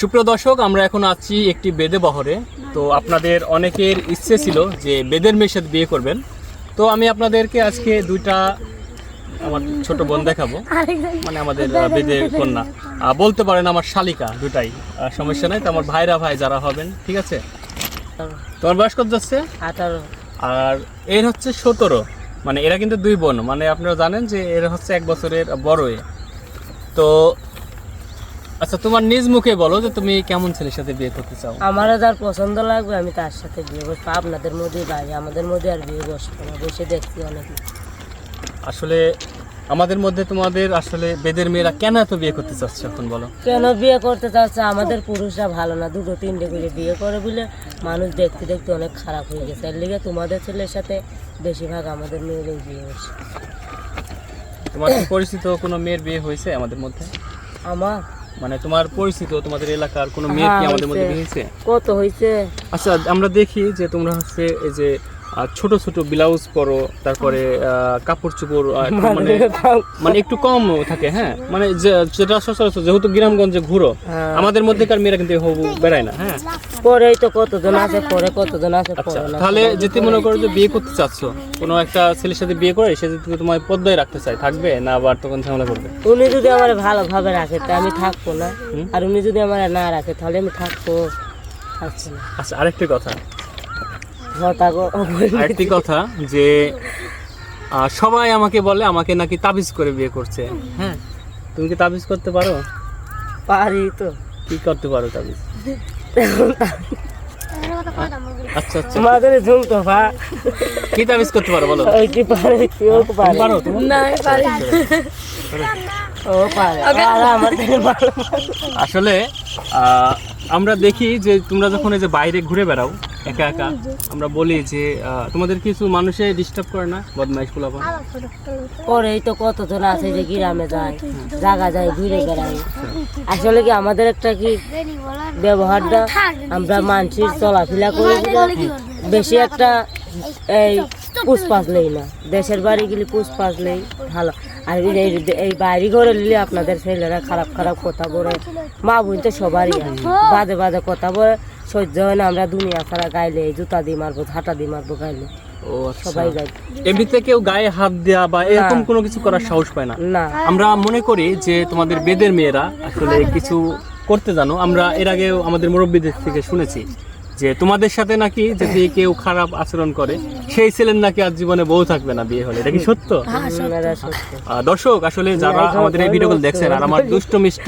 সুপ্রিয় দর্শক আমরা এখন আছি একটি বেদে বহরে। তো আপনাদের অনেকের ইচ্ছে ছিল যে বেদের মেয়ের সাথে বিয়ে করবেন। তো আমি আপনাদেরকে আজকে দুইটা আমার ছোট বোন দেখাবো। মানে আমাদের বেদের কন্যা। বলতে পারেন আমার শালিকা দুটাই সমস্যা নাই। তো আমার ভাইরা ভাই যারা হবেন ঠিক আছে? তোমার বয়স কত যাচ্ছে? আঠারো। আর এর হচ্ছে সতেরো। মানে এরা কিন্তু দুই বোন। মানে আপনারা জানেন যে এরা হচ্ছে এক বছরের বড় তো আচ্ছা তোমার নিজ মুখে বলো যে তুমি কেমন ছেলের সাথে বিয়ে করতে চাও। আমারও যার পছন্দ লাগবে আমি তার সাথে বিয়ে বসবো আপনাদের মধ্যে বাইরে আমাদের মধ্যে আর বিয়ে বসবো না বসে দেখছি অনেক। আসলে আমাদের মধ্যে তোমাদের আসলে বেদের মেয়েরা কেন এত বিয়ে করতে চাচ্ছ এখন বলো? কেন বিয়ে করতে চাচ্ছে? আমাদের পুরুষরা ভালো না দুটো তিনটে করে বিয়ে করে বলে মানুষ দেখতে দেখতে অনেক খারাপ হয়ে গেছে। এর লিগে তোমাদের ছেলের সাথে বেশিরভাগ আমাদের মেয়েরই বিয়ে হচ্ছে তোমার পরিচিত কোনো মেয়ের বিয়ে হয়েছে আমাদের মধ্যে? আমার? মানে তোমার পরিচিত তোমাদের এলাকার কোনো মেয়ে কি হ্যাঁ, আমাদের মধ্যে হয়েছে। কত হয়েছে আচ্ছা আমরা দেখি যে তোমরা হচ্ছে এই যে ছোট ছোট ব্লাউজ পরো তারপরে কাপড় চোপড় একটু মানে মানে একটু কম থাকে হ্যাঁ? মানে যেটা সচরাচর যেহেতু গ্রামগঞ্জে ঘুরো হ্যাঁ। আমাদের মধ্যেকার মেয়েরা কিন্তু হবু বেড়ায় না হ্যাঁ? পরেই তো কতজন আছে পরে কতজন আছে আচ্ছা তাহলে যেতে মনে করো যে বিয়ে করতে চাচ্ছ কোনো একটা ছেলের সাথে বিয়ে করে সে যদি তোমার পদ্মায় রাখতে চায় থাকবে না আবার তখন ঝামেলা করবে? উনি যদি আমার ভালোভাবে রাখে তা আমি থাকব না। আর উনি যদি আমার না রাখে তাহলে আমি থাকব। না আচ্ছা আরেকটি কথা। আরেকটি কথা যে সবাই আমাকে বলে আমাকে নাকি তাবিজ করে বিয়ে করছে। হ্যাঁ তুমি কি তাবিজ করতে পারো? পারি তো। কি করতে পারো তাবিজ? আচ্ছা আচ্ছা। ভা কি তাবিজ করতে পারো বলো। ওইটি পারে কেউ পারে? পারো তুমি? না পারি ও পারে। আমার থেকে ভালো আসলে আমরা দেখি যে তোমরা যখন এই যে বাইরে ঘুরে বেড়াও একা একা? আমরা বলি যে আহ, তোমাদের কিছু মানুষে ডিস্টার্ব করে না? বদমাইশ পোলাপা পরেই তো কতজন আছে যে গ্রামে যায় জায়গা যায় ঘুরে বেড়ায়। আসলে কি আমাদের একটা কি ব্যবহারটা আমরা মানসিক চলাফেরা করি বেশি একটা এই পুষ্পাস নেই না। দেশের বাড়ি গেলে পুষ্পাস নেই ভালো। আর এই বাড়ি ঘরে নিলে আপনাদের ছেলেরা খারাপ খারাপ কথা বলে। মা বোন তো সবারই। বাজে বাজে কথা বলে। সহ্য হয় না আমরা দুনিয়া ছাড়া গাইলে জুতা দিয়ে মারবো ঝাঁটা দিয়ে মারবো গাইলে। ও আচ্ছা। সবাই এমনিতে কেউ গায়ে হাত দেওয়া বা এরকম কোনো কিছু করার সাহস পায় না। না। আমরা মনে করি যে তোমাদের বেদের মেয়েরা আসলে কিছু করতে জানো। আমরা এর আগেও আমাদের মুরব্বীদের থেকে শুনেছি যে তোমাদের সাথে নাকি যদি কেউ খারাপ আচরণ করে সেই ছেলের নাকি আর জীবনে বউ থাকবে না বিয়ে হলে। এটা কি সত্য? আহ, দর্শক আসলে যারা আমাদের এই ভিডিওগুলো দেখছেন আর আমার দুষ্ট মিষ্ট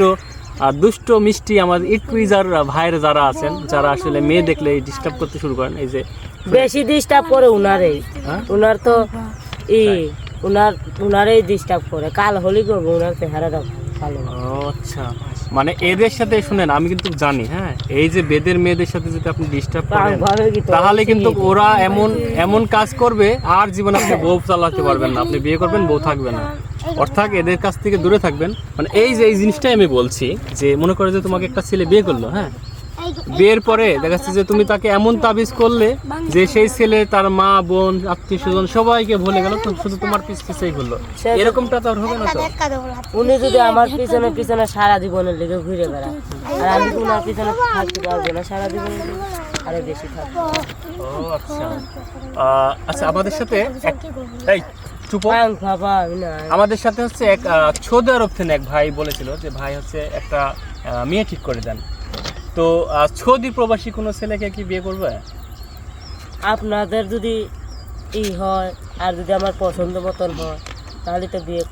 আর দুষ্ট মিষ্টি আমার ইটকুইজার ভাইয়ের যারা আছেন যারা আসলে মেয়ে দেখলে ডিস্টার্ব করতে শুরু করেন এই যে বেশি ডিস্টার্ব করে উনারেই হ্যাঁ? উনার তো ই উনার উনারেই ডিস্টার্ব করে। কাল হলি করব উনার চেহারাটা ভালো আচ্ছা। মানে এদের সাথে শুনেন আমি কিন্তু জানি হ্যাঁ? এই যে বেদের মেয়েদের সাথে যদি আপনি ডিস্টার্ব করেন তাহলে কিন্তু ওরা এমন এমন কাজ করবে আর জীবনে আপনি বউ চালাতে পারবেন না আপনি বিয়ে করবেন বউ থাকবে না। অর্থাৎ এদের কাছ থেকে দূরে থাকবেন। মানে এই যে এই জিনিসটাই আমি বলছি যে মনে করে যে তোমাকে একটা ছেলে বিয়ে করল হ্যাঁ? বিয়ের পরে দেখা যাচ্ছে যে তুমি তাকে এমন তাবিজ করলে যে সেই ছেলে তার মা বোন আত্মীয় স্বজন সবাইকে ভুলে গেল শুধু তোমার পিছ পিছেই ঘুরলো এরকমটা তো আর হবে না তো? উনি যদি আমার পিছনে পিছনে সারা জীবনের লেগে ঘুরে বেড়ায় আর আমি উনার পিছনে থাকতে পারব না সারা জীবনের আরও বেশি থাকব। ও আচ্ছা। আচ্ছা আমাদের সাথে এই আমাদের সাথে হচ্ছে এক সৌদি আরব থেকে এক ভাই বলেছিল যে ভাই হচ্ছে একটা মেয়ে ঠিক করে দেন। তো সৌদি প্রবাসী কোনো ছেলেকে কি বিয়ে করবে? আপনাদের যদি ই হয় আর যদি আমার পছন্দ মতন হয়, তাহলে তো বিয়ে